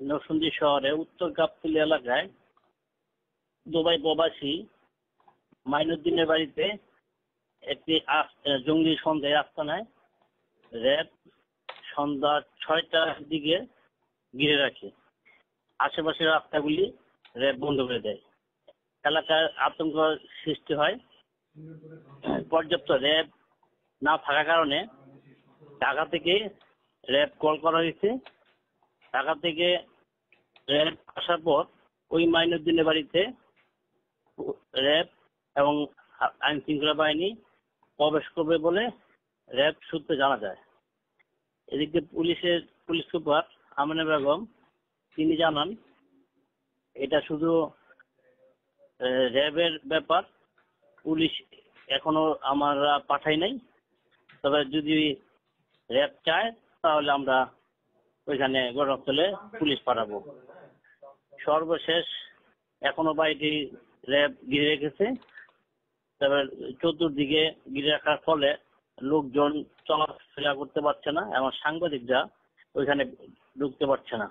নরসিংদী শহরে উত্তর গাবতলী এলাকায় দুবাই প্রবাসী মাইনুদ্দিনের বাড়িতে একটি জঙ্গি সন্দেহে আস্তানায় র্যাব সন্ধ্যা ছয়টার দিকে ঘিরে রাখে। আশেপাশের রাস্তাগুলি র্যাব বন্ধ করে দেয়। এলাকার আতঙ্ক সৃষ্টি হয়। পর্যাপ্ত র্যাব না থাকার কারণে ঢাকা থেকে র্যাব কল করা হয়েছে। ঢাকা থেকে র্যাব আসার পর ওই মাইনুদ্দিনের বাড়িতে র্যাব এবং আইন শৃঙ্খলা বাহিনী প্রবেশ করবে বলে র্যাব সূত্রে জানা যায়। এদিকে পুলিশের পুলিশ সুপার আমিনা বেগম, তিনি জানান, এটা শুধু র্যাবের ব্যাপার, পুলিশ এখনও আমরা পাঠাই নাই। তবে যদি র্যাব চায়, তাহলে আমরা ওইখানে ঘটনাস্থলে পুলিশ পাঠাবো। সর্বশেষ এখনও বাড়িটি র্যাব ঘিরে রেখেছে। তারপর চতুর্দিকে ঘিরে রাখার ফলে লোকজন চলাফেরা করতে পারছে না, এবং সাংবাদিকরা ওইখানে ঢুকতে পারছে না।